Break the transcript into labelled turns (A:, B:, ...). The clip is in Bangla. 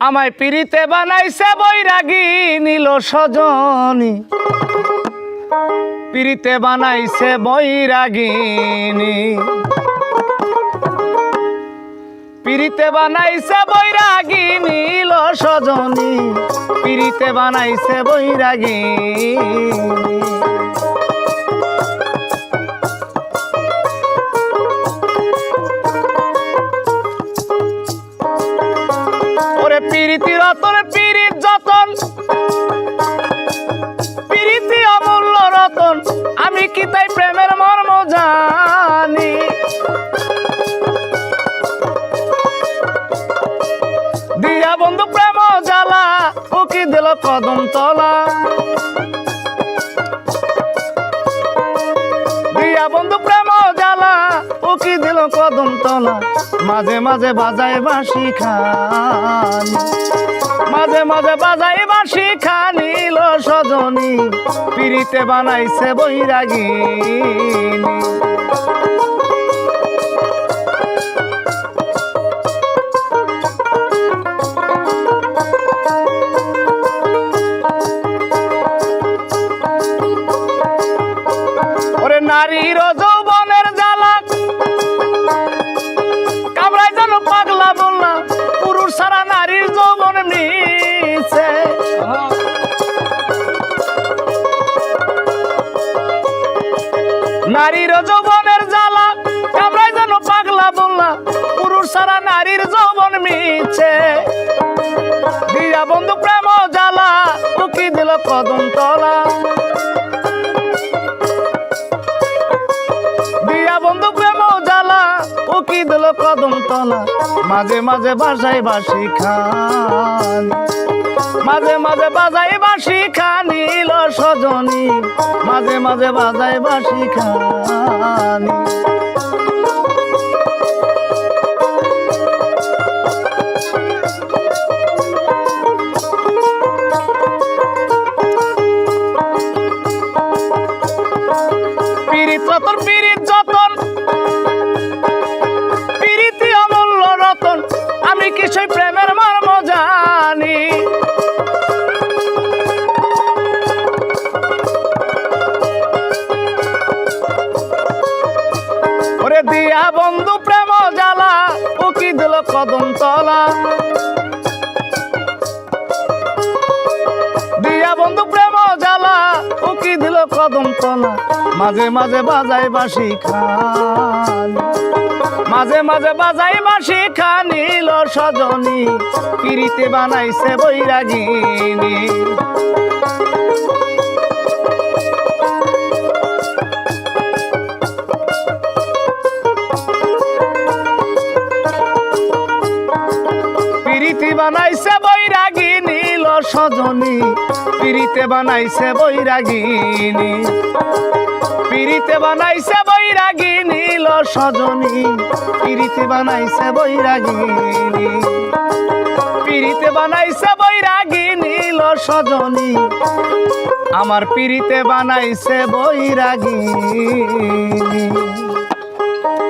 A: আমায় পিড়িতে বানাইছে বৈরাগী নীল সজনী। পিড়িতে বানাইছে বৈরাগিনী পিড়িতে বানাইছে বৈরাগী নীল সজনী। পিড়িতে বানাইছে বৈরাগী প্রেম জ্বালা, উকি দিল কদম তলা। দিয়া বন্ধু প্রেম জ্বালা, উকি দিল কদম তলা। মাঝে মাঝে বাজায় বাঁশি খান। মাঝে মাঝে বাজাই বাঁশি খানিল সজনী। পিড়িতে বানাইছে বৈরাগিনী। নারীর যৌবনের জ্বালা। কামড়াই যেন পাগলা বললাম পুরুষ সারা নারীর যৌবন নিছে নারীর যৌবনের জ্বালা কামড়াই যেন পাগলা বললাম পুরুষ সারা নারীর যৌবন মিছে দিয়া বন্ধু প্রেম জ্বালা, উকি দিল কদম তলা। উকি দিল কদম তলা? মাঝে মাঝে বাসায় বাসি খান। মাঝে মাঝে বাজাই বাসি খানিল সজনী। মাঝে মাঝে বাজাই বাসি খানি। পিরিত রতন পিরিত যতন দিয়া বন্ধু প্রেম জ্বালা, উকি দিল কদম তলা। দিয়া বন্ধু প্রেম জ্বালা, উকি দিল কদম তলা। মাঝে মাঝে বাজাই বাসি খান মাঝে মাঝে বাজাই বাসি খানিল সজনী। পিরিতে বানাইছে বৈরাগিনী। বানাইছে বৈরাগী নীল সজনী। পিরিতে বানাইছে বৈরাগিনী পিরিতে বানাইছে বৈরাগী নীল সজনী। পিরিতে বানাইছে বৈরাগিনী পিরিতে বানাইছে বৈরাগী নীল সজনী। আমার পিরিতে বানাইছে বৈরাগিনী